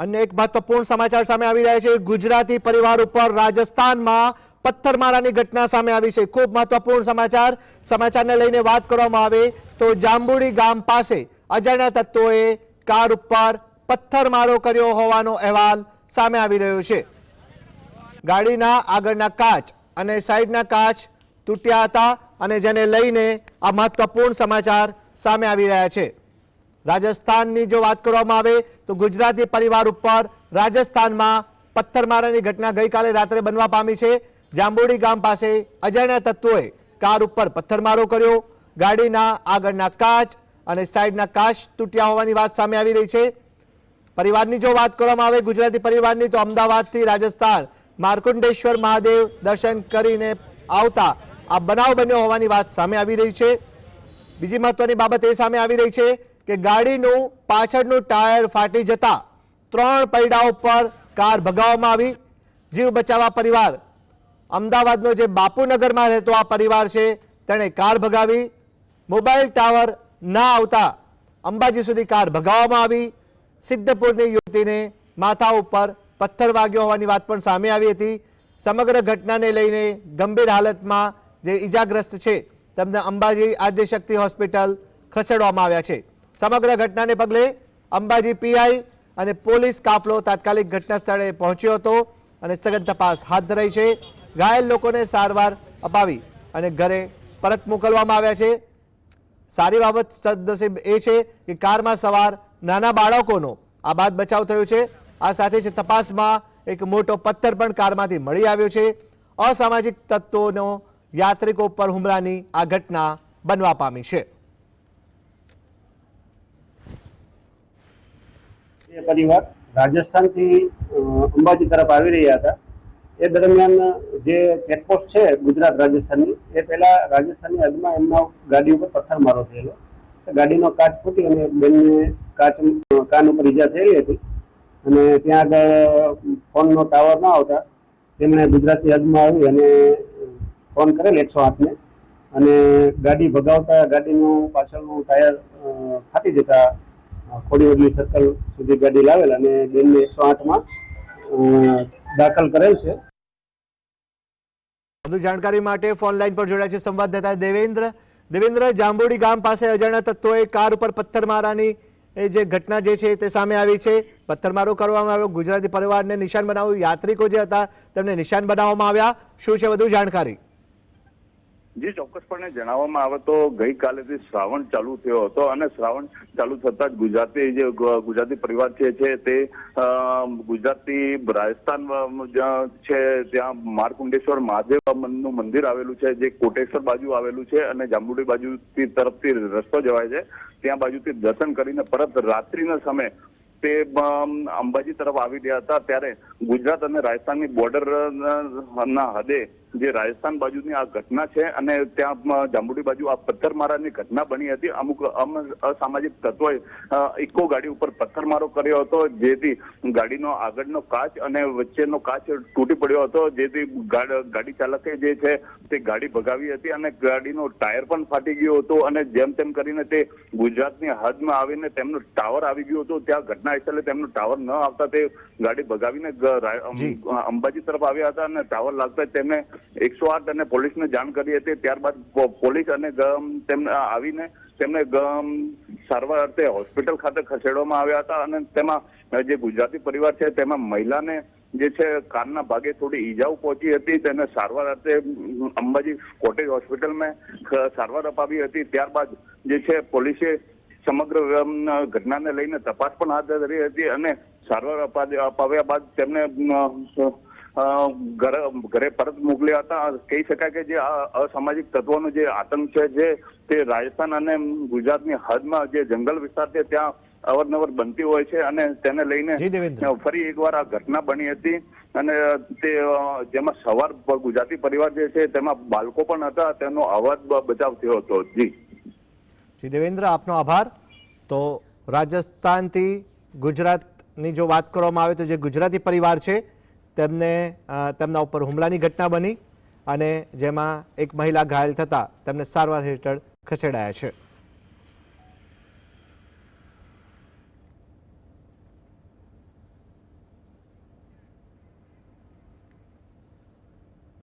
અન્ય એક મહત્વપૂર્ણ સમાચાર સામે આવી રહ્યા છે. ગુજરાતી પરિવાર ઉપર રાજસ્થાનમાં પથ્થરમારાની ઘટના સામે આવી છે. ખૂબ મહત્વપૂર્ણ સમાચાર. સમાચારને લઈને વાત કરવામાં આવે તો જાંબુડી ગામ પાસે અજાણ્યા તત્વોએ કાર ઉપર પથ્થરમારો કર્યો હોવાનો અહેવાલ સામે આવી રહ્યો છે. ગાડીના આગળના કાચ અને સાઈડના કાચ તૂટ્યા હતા અને જેને લઈને આ મહત્વપૂર્ણ સમાચાર સામે આવી રહ્યા છે. રાજસ્થાનની જો વાત કરવામાં આવે તો ગુજરાતી પરિવાર ઉપર રાજસ્થાનમાં પથ્થરમારાની ઘટના ગઈકાલે રાત્રે બનવા પામી છે. જાંબુડી ગામ પાસે અજાણ્યા તત્વોએ કાર ઉપર પથ્થરમારો કર્યો. ગાડીના આગળના કાચ અને સાઈડના કાચ તૂટ્યા હોવાની વાત સામે આવી રહી છે. પરિવારની જો વાત કરવામાં આવે ગુજરાતી પરિવારની તો અમદાવાદથી રાજસ્થાન માર્કુંડેશ્વર મહાદેવ દર્શન કરીને આવતા આ બનાવ બન્યો હોવાની વાત સામે આવી રહી છે. બીજી મહત્વની બાબત એ સામે આવી રહી છે કે ગાડીનું પાછળનું ટાયર ફાટી જતા ત્રણ પૈડા ઉપર કાર ભગાવવામાં આવી. જીવ બચાવવા પરિવાર. અમદાવાદનો જે બાપુનગરમાં રહેતો આ પરિવાર છે, તેણે કાર ભગાવી. મોબાઈલ ટાવર ના આવતા અંબાજી સુધી કાર ભગાવવામાં આવી. સિદ્ધપુરની યુવતીને માથા ઉપર પથ્થર વાગ્યો હોવાની વાત પણ સામે આવી હતી. સમગ્ર ઘટનાને લઈને ગંભીર હાલતમાં જે ઈજાગ્રસ્ત છે, તેમને અંબાજી આદ્યશક્તિ હોસ્પિટલ ખસેડવામાં આવ્યા છે. સમગ્ર ઘટનાને પગલે અંબાજી પીઆઈ અને પોલીસ કાફલો તાત્કાલિક ઘટના સ્થળે પહોંચ્યો હતો અને સઘન તપાસ હાથ ધરાઈ છે. ઘાયલ લોકોને સારવાર અપાવી અને ઘરે પરત મોકલવામાં આવ્યા છે. સારી બાબત સદનસીબ એ છે કે કારમાં સવાર નાના બાળકોનો આ બાદ બચાવ થયો છે. આ સાથે જ તપાસમાં એક મોટો પથ્થર પણ કારમાંથી મળી આવ્યો છે. અસામાજિક તત્વોનો યાત્રિકો પર હુમલાની આ ઘટના બનવા પામી છે. એ પરિવાર રાજસ્થાનથી અંબાજી તરફ આવી રહ્યા હતા. એ દરમિયાન જે ચેકપોસ્ટ છે ગુજરાત રાજસ્થાનની, એ પહેલાં રાજસ્થાનની હદમાં એમના ગાડી ઉપર પથ્થરમારો થયેલો. ગાડીનો કાચ ફૂટી અને બેનને કાચ કાન ઉપર ઈજા થયેલી હતી. અને ત્યાં આગળ ફોનનો ટાવર ન આવતા તેમણે ગુજરાતની હદમાં આવી અને ફોન કરેલ એકસો આઠને. અને ગાડી ભગાવતા ગાડીનું પાછળનું ટાયર ફાટી જતા ખોડીવડલી સર્કલ સુધી ગાડી લાવેલ અને બેનને એકસો આઠમાં દાખલ કરેલ છે. વધુ જાણકારી માટે ફોન લાઈન પર જોડાયા છે સંવાદદાતા દેવેન્દ્ર. દેવેન્દ્ર, જાંબુડી ગામ પાસે અજાણ્યા તત્વોએ કાર ઉપર પથ્થરમારાની એ જે ઘટના જે છે તે સામે આવી છે. પથ્થરમારો કરવામાં આવ્યો. ગુજરાતી પરિવારને નિશાન બનાવ્યું. યાત્રિકો જે હતા તેમને નિશાન બનાવવામાં આવ્યા. શું છે વધુ જાણકારી? જી ચોક્કસપણે જણાવવામાં આવે તો ગઈકાલેથી શ્રાવણ ચાલુ થયો હતો અને શ્રાવણ ચાલુ થતા જ ગુજરાતી જે ગુજરાતી પરિવાર છે છે તે ગુજરાતી રાજસ્થાન છે ત્યાં મારકુંડેશ્વર મહાદેવનું મંદિર આવેલું છે, જે કોટેશ્વર બાજુ આવેલું છે અને જાંબુડી બાજુથી તરફથી રસ્તો જવાય છે. ત્યાં બાજુથી દર્શન કરીને પરત રાત્રિના સમયે તે અંબાજી તરફ આવી રહ્યા હતા. ત્યારે ગુજરાત અને રાજસ્થાનની બોર્ડર ના હદે જે રાજસ્થાન બાજુની આ ઘટના છે અને ત્યાં જાંબુડી બાજુ આ પથ્થરમારાની ઘટના બની હતી અમુક અમ અસામાજિક તત્વોએ ઇકો ગાડી ઉપર પથ્થરમારો કર્યો હતો જેથી ગાડીનો આગળનો કાચ અને વચ્ચેનો કાચ તૂટી પડ્યો હતો જેથી ગાડી ચાલકે જે છે તે ગાડી ભગાવી હતી અને ગાડીનો ટાયર પણ ફાટી ગયો હતો અને જેમ તેમ કરીને તે ગુજરાતની હદમાં આવીને તેમનો ટાવર આવી ગયો હતો ત્યાં ઘટના સ્થળે તેમનો ટાવર ન આવતા તે ગાડી ભગાવીને. અંબાજી તરફ આવ્યા હતા અને ટાવર લાગતા તેમને એકસો આઠ અને પોલીસને જાણ કરી હતી. ત્યારબાદ પોલીસ અને ગમ તેમને આવીને તેમને સારવાર અર્થે હોસ્પિટલ ખાતે ખસેડવામાં આવ્યા હતા અને તેમાં, જે ગુજરાતી પરિવાર છે તેમાં મહિલાને જે છે કાનના ભાગે થોડી ઈજાઓ પહોંચી હતી. તેને સારવાર અર્થે અંબાજી કોટેજ હોસ્પિટલમાં સારવાર અપાવી હતી. ત્યારબાદ જે છે પોલીસે સમગ્ર ઘટનાને લઈને તપાસ પણ હાથ ધરી હતી અને સારવાર અપા- અપાવ્યા બાદ તેમને ઘરે પરત મોકલ્યા હતા. કહી શકાય કે જે અસામાજિક તત્વોનો જે આતંક છે જે તે રાજસ્થાન અને ગુજરાતની હદમાં જે જંગલ વિસ્તાર છે ત્યાં અવરનવર બનતી હોય છે અને તેને લઈને. ફરી એકવાર આ ઘટના બની હતી અને તે જેમાં સવાર ગુજરાતી પરિવાર જે છે તેમાં બાળકો પણ હતા. તેનો અવાજ બચાવ થયો હતો. જી. જી દેવેન્દ્ર આપનો આભાર. તો રાજસ્થાનથી ગુજરાતની જો વાત કરવામાં આવે તો જે ગુજરાતી પરિવાર છે તેમને તેમના ઉપર હુમલાની ઘટના બની અને જેમાં એક મહિલા ઘાયલ થતાં તેમને સારવાર હેઠળ ખસેડાયા છે.